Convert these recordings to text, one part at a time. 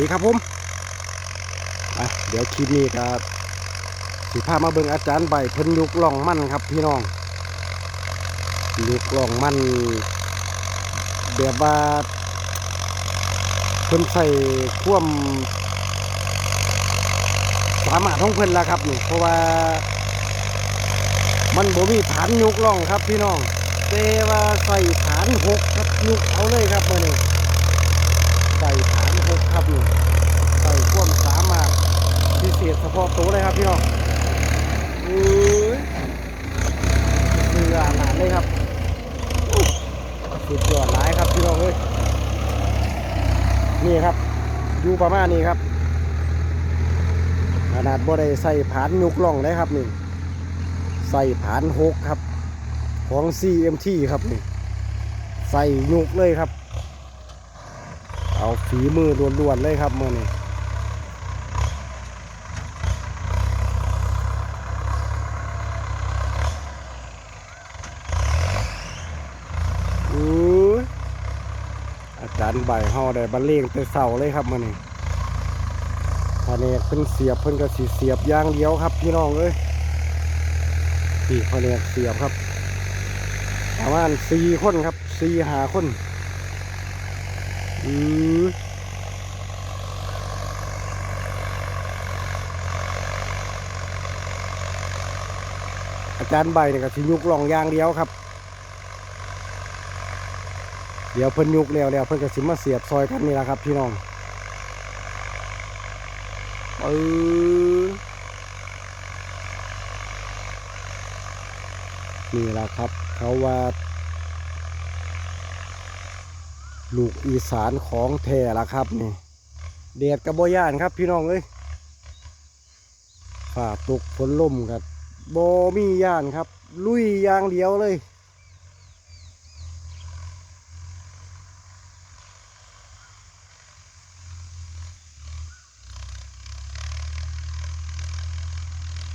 ดีครับผมอะเดี๋ยวคลิปนี้ครับสิพามาเบิ่งอาจารย์ใบเพิ่นยุกล่องมันครับ พี่น้องยุกล่องมันแบบว่าเพิ่นใส่ควมสามารถของเพิ่นละครับนี่เพราะว่า มันบ่มีฐานยุกล่องครับ พี่น้องแต่ว่าใส่ฐานหกครับยุกเอาเลยครับมื่อนี้ใส่ฐ หกครับนี่ใส่วมสามารถพิเศษเฉพาะตัวเลยครับพี่น้องอื้อเสือหนาดเลยครับสุดยอดหลายครับพี่น้องเอ้ยนี่ครับอยู่ประมาณนี้ครับ ขนาดบ่ได้ใส่ผานยุกล่องเลยครับนี่ใส่ผานหกครับ ของ CMT ครับนี่ใส่ยุกเลยครับ ฝีมือล้วนๆเลยครับเมื่อนี้อู้อาจารย์ใบเฮาได้บรรเลงแต่เสาเลยครับมื่อนี้พอเนี่ยเพิ่นเสียบเพิ่นก็สีเสียบย่างเดียวครับพี่น้องเอ้ยสี่พอเนี่ยเสียบครับประมาณสี่คนครับสี่หาคน อืออาจารย์ใบเนี่ยก็สิยุกลองยางเดียวครับ เดี๋ยวเพิ่นยุกแล้วแล้วเพิ่นก็สิมาเสียบซอยกันนี่แหละครับ พี่น้องเออนี่แหละครับ เขาว่า ลูกอีสานของแท้ละครับนี่เดดกับบ่ย่านครับพี่น้องเอ้ยฝ่าตกฝนล่มกับโบมีย่านครับ ลุยยางเดียวเลย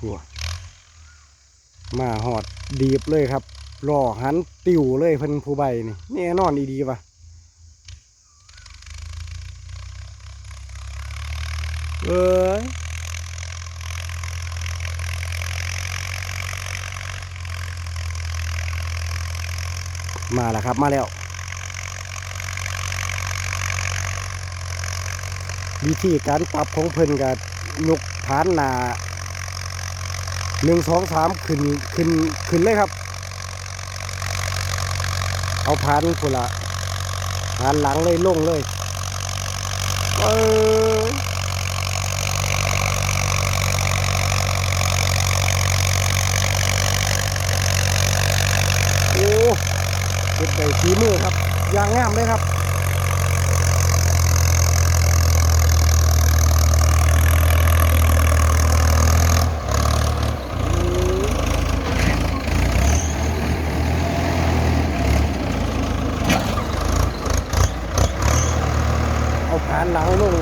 หัวมาหอดดีบเลยครับรอหันติวเลยเพิ่นผู้ใบนี่แน่นอนดีๆปะ เอ้ยมาแล้วครับ มาแล้ววิธีการปรับของเพิ่นกับยกฐานหนาหนึ่งสองสามขึ้นขึ้นขึ้นเลยครับ เอาพันพุ่นละพันหลังเลยลงเลยเออโอ้ เป็นใบฝีมือครับยางงามเลยครับเอาผานหลังลง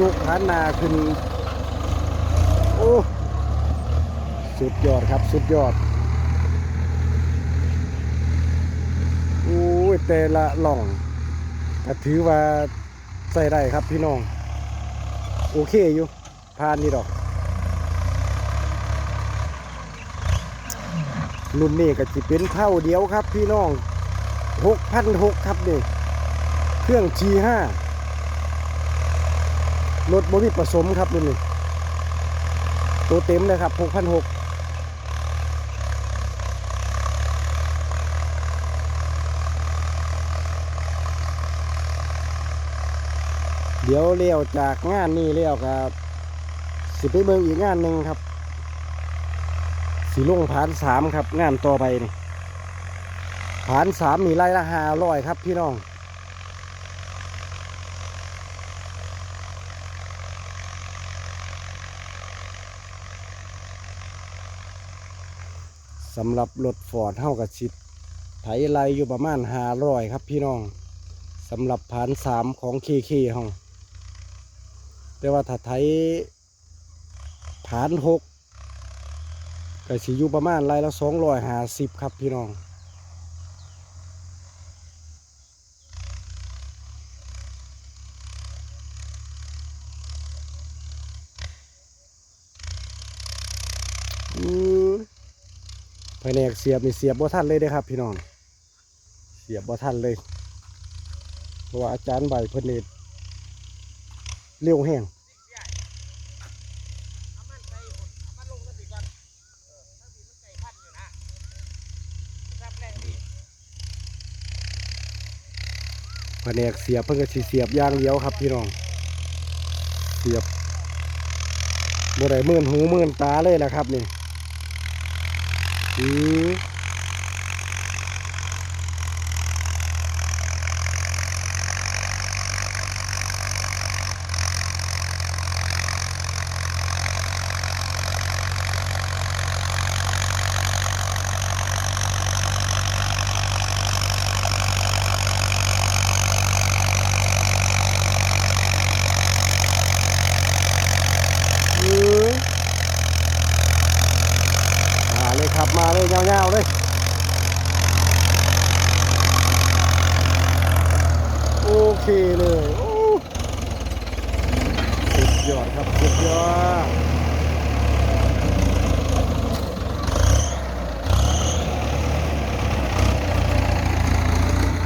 ยกผานหนาขึ้น โอ้ สุดยอดครับ สุดยอด โอ้ย แต่ละหล่องก็ถือว่าใส่ได้ครับพี่น้อง โอเคอยู่พานนี่ดอกรุ่นนี้ก็จะเป็นเท่าเดียวครับพี่น้องหกพันหกครับนี่เครื่อง G5 รถบริผสมครับรุ่นนี้ ตัวเต็มเลยครับ6,600 เดี๋ยวเลี้ยวจากงานนี้เลี้ยวครับสิไปเบิ่งอีกงานหนึ่งครับ สีลงผานสามครับ งานต่อไปนี่ผานสามมีไล่ละห้าร้อยครับพี่น้องสำหรับรถฟอร์ดเท่ากับชิดไถไลอยู่ประมาณห้าร้อยครับพี่น้องสำหรับผานสามของเคเคห้อง แต่ว่าถ้าไถฐานหกก็สีอยู่ประมาณไรละสองรอยหาสิบครับพี่น้อง ภายในเสียบมีเสียบบ่ท่านเลยนะครับพี่น้อง เสียบบ่ท่านเลย เพราะว่าอาจารย์ใบพนเนตเลี้ยวแห้ง แผนกเสียบเพิ่นก็สิเสียบยางเลี้ยวครับพี่น้อง เสียบบ่ได้มื่นหูมื่นตาเลยล่ะครับนี่อืออมาเลยครับมาเลยยาวๆเลย โอ เคเลยโอ้สุดยอดครับสุดยอด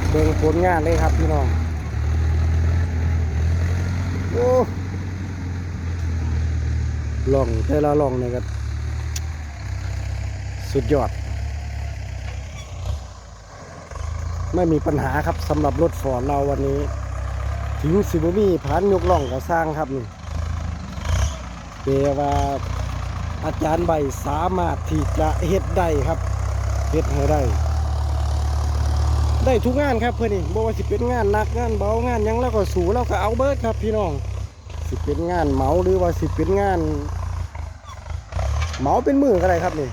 เบิ่งผลงานเลยครับพี่น้องโอ้ลองแต่ละลองเนี่ยก็สุดยอด ไม่มีปัญหาครับสำหรับรถฟอร์ดเราวันนี้ ถึงสิบมีผ่านยกล่องก็สร้างครับนี่แต่ว่าอาจารย์ใบสามารถที่จะเฮ็ดได้ครับเฮ็ดให้ได้ ได้ทุกงานครับเพื่อนนี่บอกว่าสิเป็นงานหนักงานเบางานยังแล้วก็สูแล้วก็เอาเบิร์ดครับพี่น้อง สิเป็นงานเหมาหรือว่าสิเป็นงานเหมาเป็นมือก็ได้ครับนี่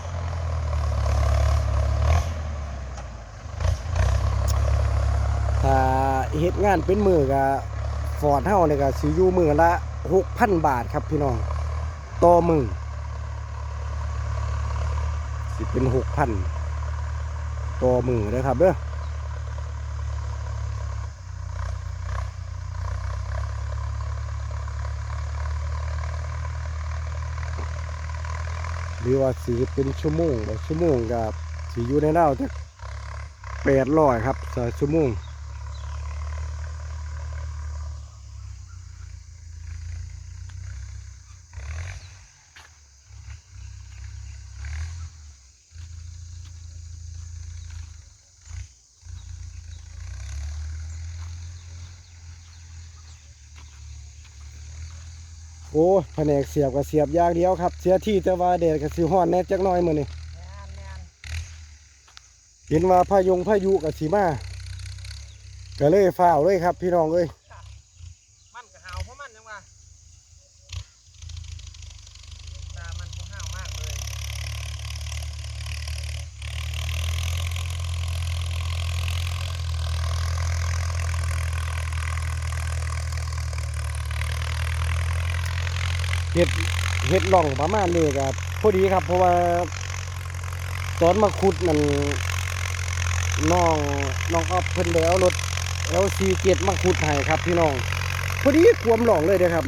ถ้าเฮ็ดงานเป็นมือก็ ฟอร์ดเฮาเนี่ยก็สิอยู่มือละ6,000บาทครับพี่น้องต่อมือสิเป็น6,000ต่อมือนะครับเด้อหรือว่าสิเป็นชั่วโมงบ่ชั่วโมงก็สิอยู่ในราวจัก800ครับต่อชั่วโมง อ้แผนกเสียบกับเสียบยากเดียวครับ เสียที่แต่ว่าแดดกับสิฮ้อนแน่จักหน่อยมื้อนี้แมนแมนเห็นว่าพายงพายุกับสีมาก็เลยฟ้าวเลยครับ พี่น้องเอ้ย มันก็หาวเพราะมันยังว่าตามันก็ห้าวมากเลย เห็ดเห็ดล่องประมาณนี้ก็พอดีครับ เพราะว่าตอนมาขุดนั่นน้องน้องออฟเพิ่นเลยเอารถ L47 มาขุดให้ครับพี่น้องพอดีความหล่องเลยเด้ครับ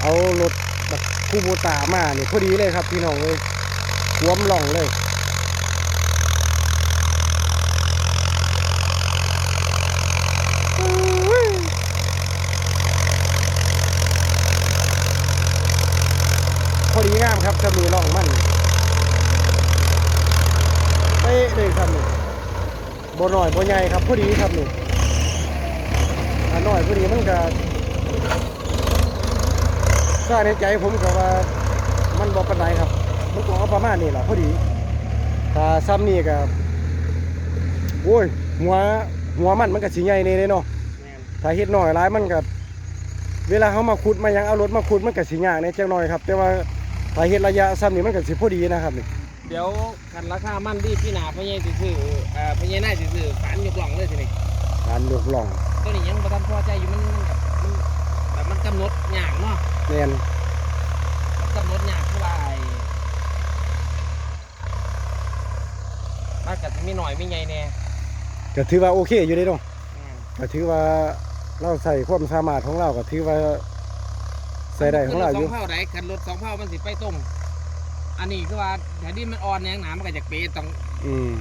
เอารถแบบคูโบตามาเนี่ยพอดีเลยครับพี่น้องเลยความหล่องเลย พอดีงาม ครับจะมีร่องมันเป๊ะเลยครับนี่บ่หน่อยบ่ใหญ่ครับพอดีครับนี่ถ้าหน่อยพอดีมันก็ถ้าในใจผมก็ว่ามันบ่ปานใดครับ มันก็ประมาณนี้แหละพอดีถ้าซ้ำนี่ก็โอ้ยหัวหัวมันมันก็สิใหญ่แน่ๆเนาะแมนถ้าเฮ็ดหน้อยหลายมันก็เวลาเขามาขุดมายังเอารถมาขุดมันก็สิยากในจักหน่อยครับ แต่ว่า ถ้าเฮ็ดระยะซ้ำนี่มันก็สิพอดีนะครับนี่เดี๋ยวกันราคามันดีพี่หนาพะเยสิซื้อเอ่อพะเยน่าสิซื้อฝานยกหล่องเลยสินี่การยกล่องตัวนี้ยังบ่ทันพอใจอยู่มันมันแบบมันแบบมันกำหนดยากเนาะแน่นมันกำหนดยากคือว่าไอ้มันก็สิมีหน่อยมีใหญ่แน่ก็ถือว่าโอเคอยู่เด้เนาะแม่นก็ถือว่าเราใส่ความสามารถของเราก็ถือว่า ใส่ได้ของเราอยู่ คันรถสองเผาได้คันรถสองเผามันสิไปตรงอันนี้คือว่าแถวนี้มันอ่อนแรงหนามันก็จะเปต้องอืม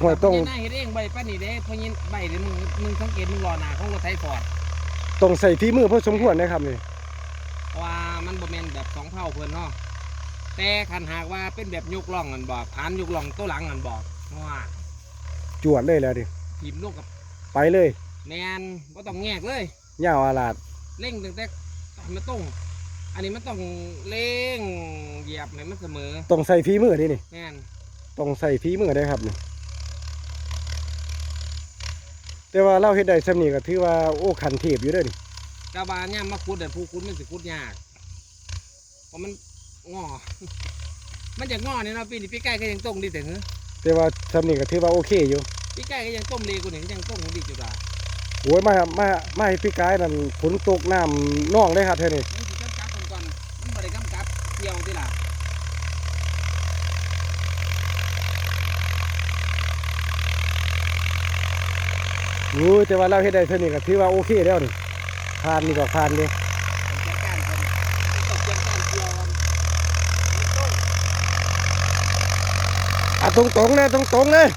ห้วยต้องเพราะหน้าเฮ็ดเองใบป้านี่เด้เพราะงี้ใบเดี๋ยวมึงมึงสังเกตมึงรอหนาของรถไทยฟอร์ดต้องใส่ฝีมือพอสมควรนะครับนี่ เพราะว่ามันบ่แม่นแบบสองเผ่าเพิ่นเนาะแต่คันหากว่าเป็นแบบยุกล่องกันบอกผ่านยุกล่องตัวหลังกันบอกว่าจวดเลยแล้วดิ ทีมลูกกับไปเลยแมนบ่ต้องแงกเลยยาวอาลาด เร่งตั้งแต่ให้ มันตรงอันนี้มันต้องเร่งเหยียบให้มันเสมอต้องใส่ฝีมือนี่นี่แม่นต้องใส่ฝีมือได้ครับนี่แต่ว่าเราเฮ็ดได้สำนี้ก็ถือว่าโอ้ขันเทพอยู่เด้อนี่กาบานเนี่ยมาขุดแต่ผู้ขุดมันสิขุดยากเพราะมันงอ มันจะงอเนี่ยเนาะปีนี้ปีใกล้ก็ยังต้มดีแต่เหือแต่ว่าสำนี้ก็ถือว่าโอเคอยู่ปีใกล้ก็ยังต้มเลกูนี่ก็ยังต้มดีจุดา โอ้ยมามามาให้พี่กายนั่นฝนตกน้ำน่องเลยครับเท่านี้มันสิกำกับมันก่อนมันบ่ได้กำกับเกี่ยวติล่ะโอ้ยแต่ว่าเราเฮ็ดได้เท่านี้ก็ถือว่าโอเคแล้วนี่ผ่านนี่ก็ผ่านเลยจัดการคนต้องจัดการเกี่ยวมันต้มอะตรงๆเลยตรงๆเลย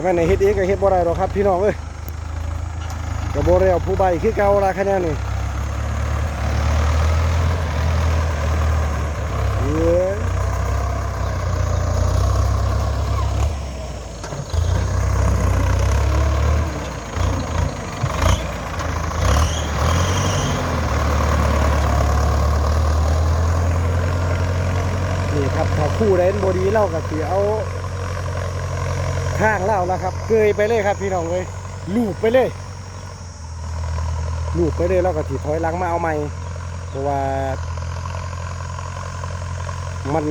ถามว่าในเฮ็ดเองก็เฮ็ดบ่ได้หรอกครับ พี่น้องเอ้ยก็บ่แล้วผู้ใบคือเก่าละคะแนนนี่นี่ครับถ้าคู่ใดบ่ดีเราก็สิเอา ข้างเล่าแล้วครับ เกยไปเลยครับพี่น้องเลยลูบไปเลยลูบไปเลยแล้วก็ถีถอยหลังมาเอาใหม่เพราะว่า มัน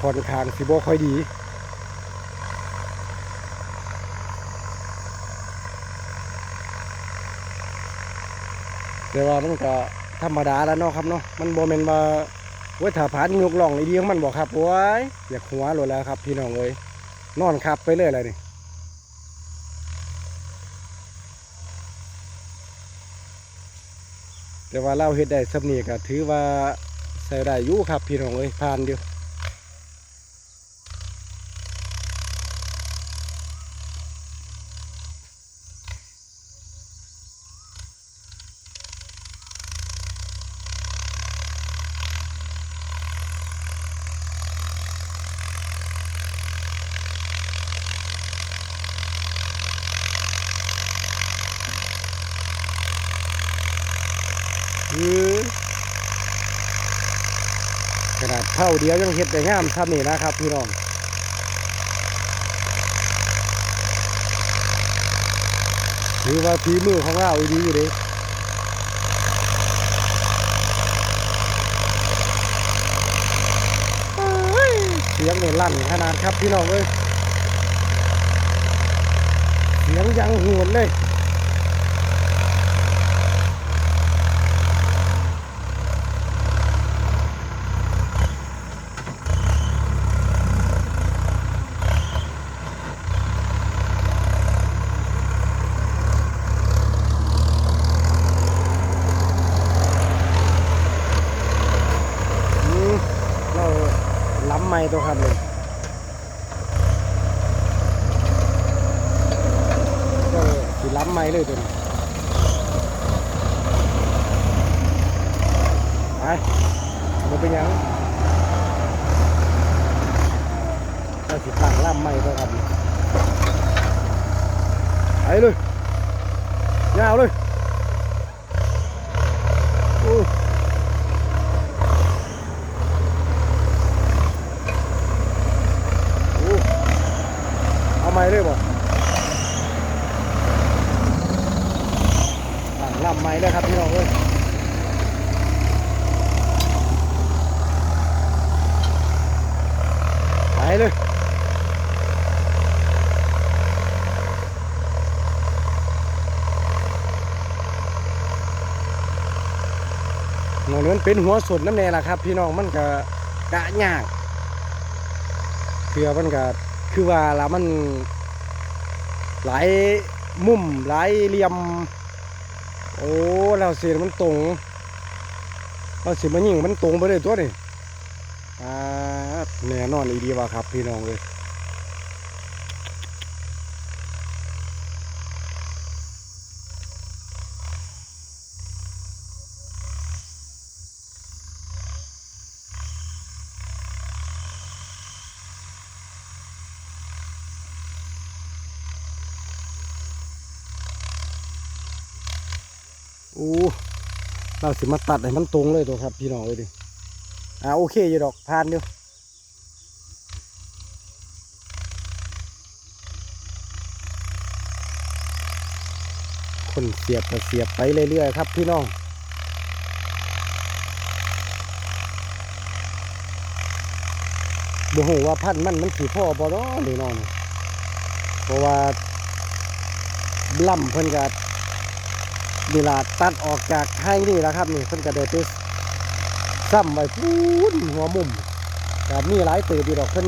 ค่อนข้างสิบ่ค่อยดีแต่ว่ามันก็ธรรมดาแล้วเนาะครับเนาะมันบ่แมนว่าว่าถ้าผ่านยกล่องไอ้ดีของมันบอกครับโอ้ยอยากหัวโลดแล้วครับ พี่น้องเอ้ยนอนขับไปเลยอะไรนี่ แต่ว่าเราเฮ็ดได้สำนีก็ถือว่าใส่ได้อยู่ครับพี่น้องเอ้ยผ่านเดีย ขนาดเท่าเดียวยังเฮ็ดได้งามทำนี่นะครับพี่น้องถือว่าฝีมือของเราอีดีอยู่เดิเสียงเนี่ยลั่นขนาดครับพี่น้องเอ้ยเสียงยังหวนเลย อืมเราล้ำไม่ ตัวครับเลยก็สิล้ำไม่เลยตัวนี้ไปมันเป็นยังก็สิตั้งล้ำไม่ตัวครับไปเลยยาวเลยโอ้ โอ้เอาไม้เลยบ่ตั้งลำไม้เลยครับพี่น้องเอ้ยไปเลย หน่ อยนั้นเป็นหัวสดน้ำแน่ละครับ พี่น้องมันก็กะยากเพื่อมันก็คือว่าละมันหลายมุมหลายเหลี่ยม โอ้แล้วเสียมันตรงเราเสิมันยิงมันตรงไปเลยตัวนี่อ่าแน่นอนอีดีว่าครับ พี่น้องเลย โอ้เราสิมาตัดให้มันตรงเลยตัวครับ พี่น้องเลยดิอ่าโอเคอยู่ดอกผ่านอยู่คนเสียบก็เสียบไปเรื่อยๆครับ พี่น้องบ่ฮู้ว่าพันธุ์มันมันสิพ่อบ่เนาะนี่น้องเพราะว่าล่ำเพิ่นก็ นี่ล่ะตัดออกจากไห้นี่แหละครับนี่เพิ่นก็ได้ไปซ้ำไว้พูนหัวมุมแต่มีหลายตื่ดีดอกเพิ่น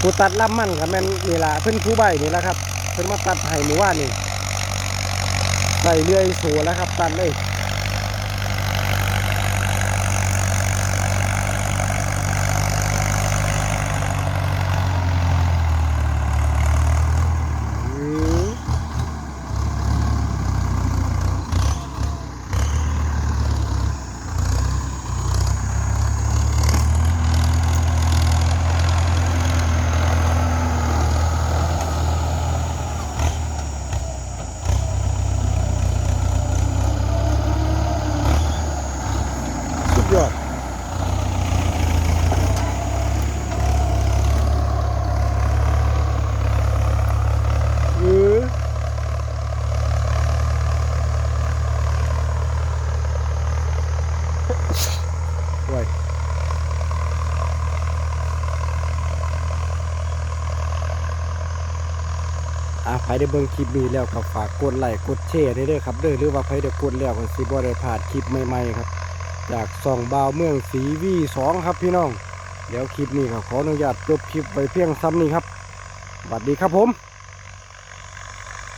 ผู้ตัดลำมันครับแม่นนี่ล่ะเพิ่นผู้ใบนี่แหละครับ เพิ่นมาตัดไห้หมู่ว่านี่ใบเลื่อยสูแล้วครับตัดเลยอืม สุดยอดเออไว้อะใคร ได้เบิ่งคลิปนี้แล้วก็ฝากกดไลค์กดแชร์ได้เด้อครับเด้อหรือว่าใครได้กดแล้วก็สิบ่ได้พลาดคลิปใหม่ๆครับ จากส่องบาวเมืองสีวีสองครับพี่น้อง เดี๋ยวคลิปนี้ก็ขออนุญาตจบคลิปไปเพียงซ้ำนี้ครับสวัสดีครับผม